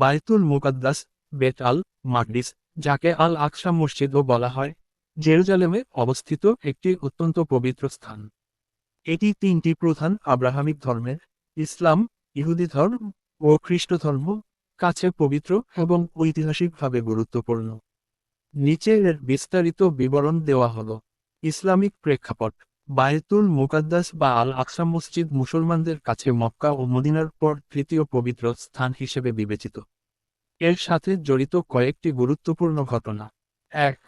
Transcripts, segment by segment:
বায়তুল মুকাদ্দাস বেত আল মাকদিস, যাকে আল আকসা মসজিদও বলা হয়, জেরুজালেমে অবস্থিত একটি অত্যন্ত পবিত্র স্থান। এটি তিনটি প্রধান আব্রাহামিক ধর্মের, ইসলাম, ইহুদি ধর্ম ও খ্রিস্ট ধর্ম, কাছে পবিত্র এবং ঐতিহাসিকভাবে গুরুত্বপূর্ণ। নিচে এর বিস্তারিত বিবরণ দেওয়া হল। ইসলামিক প্রেক্ষাপট বায়তুল মুকাদ্দাস বা আল আকসা মসজিদ মুসলমানদের কাছে মক্কা ও মদিনার পর তৃতীয় পবিত্র স্থান হিসেবে বিবেচিত। এর সাথে জড়িত কয়েকটি গুরুত্বপূর্ণ ঘটনা। এক,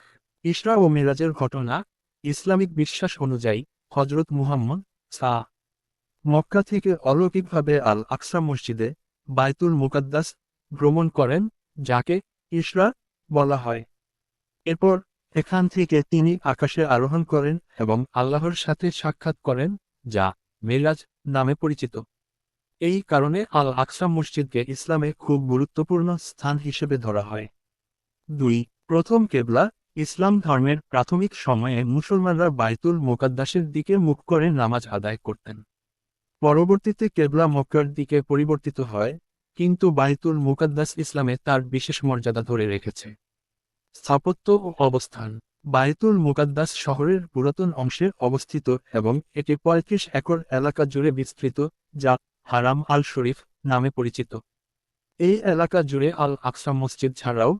ইসরা ও মিরাজের ঘটনা, ইসলামিক বিশ্বাস অনুযায়ী হজরত মুহাম্মদ সা। মক্কা থেকে অলৌকিকভাবে আল আকসা মসজিদে বায়তুল মুকাদ্দাস ভ্রমণ করেন, যাকে ইসরা বলা হয়। এরপর এখান থেকে তিনি আকাশে আরোহণ করেন এবং আল্লাহর সাথে সাক্ষাৎ করেন, যা মেরাজ নামে পরিচিত। এই কারণে আল আকসা মসজিদকে ইসলামে খুব গুরুত্বপূর্ণ স্থান হিসেবে ধরা হয়। দুই, প্রথম কেবলা, ইসলাম ধর্মের প্রাথমিক সময়ে মুসলমানরা বাইতুল মোকাদ্দাসের দিকে মুখ করে নামাজ আদায় করতেন। পরবর্তীতে কেবলা মক্কার দিকে পরিবর্তিত হয়, কিন্তু বাইতুল মুকাদ্দাস ইসলামে তার বিশেষ মর্যাদা ধরে রেখেছে। স্থাপত্য ও অবস্থান। বায়তুল মুকাদ্দাস শহরের পুরাতন অংশে অবস্থিত এবং এটি পঁয়ত্রিশ একর এলাকা জুড়ে বিস্তৃত, যা হারাম আল শরীফ নামে পরিচিত। এই এলাকা জুড়ে আল আকসা মসজিদ ছাড়াও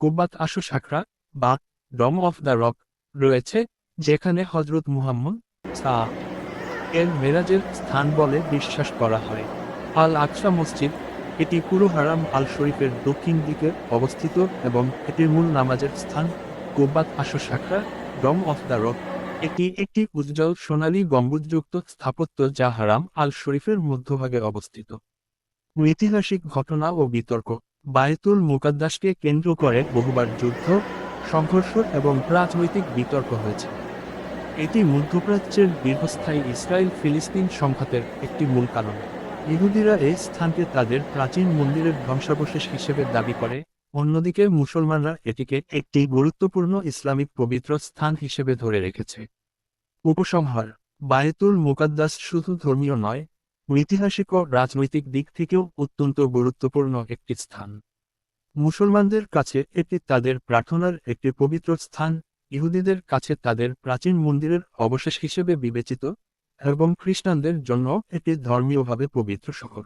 কুব্বাত আশু শাকরা বা ডম অফ দ্য রক রয়েছে, যেখানে হজরত মুহাম্মদ সা এর মেরাজের স্থান বলে বিশ্বাস করা হয়। আল আকসা মসজিদ এটি পুরো হারাম আল শরীফের দক্ষিণ দিকে অবস্থিত এবং এটির মূল নামাজের স্থান কোব্বাত আশো শাখা, ডম অফ দ্য রক। এটি একটি উজ্জ্বল সোনালী গম্বুজযুক্ত স্থাপত্য যা হারাম আল শরীফের মধ্যভাগে অবস্থিত। ঐতিহাসিক ঘটনা ও বিতর্ক। বায়তুল মুকাদ্দাসকে কেন্দ্র করে বহুবার যুদ্ধ, সংঘর্ষ এবং রাজনৈতিক বিতর্ক হয়েছে। এটি মধ্যপ্রাচ্যের দীর্ঘস্থায়ী ইসরায়েল ফিলিস্তিন সংঘাতের একটি মূল কারণ। ইহুদিরা এই স্থানকে তাদের প্রাচীন মন্দিরের ধ্বংসাবশেষ হিসেবে দাবি করে। অন্যদিকে মুসলমানরা এটিকে একটি গুরুত্বপূর্ণ ইসলামিক পবিত্র স্থান হিসেবে ধরে রেখেছে। উপসংহার, বায়তুল মুকাদ্দাস শুধু ধর্মীয় নয়, ঐতিহাসিক ও রাজনৈতিক দিক থেকেও অত্যন্ত গুরুত্বপূর্ণ একটি স্থান। মুসলমানদের কাছে এটি তাদের প্রার্থনার একটি পবিত্র স্থান, ইহুদিদের কাছে তাদের প্রাচীন মন্দিরের অবশেষ হিসেবে বিবেচিত। এবং খ্রিস্টানদের জন্য এটি ধর্মীয়ভাবে পবিত্র শহর।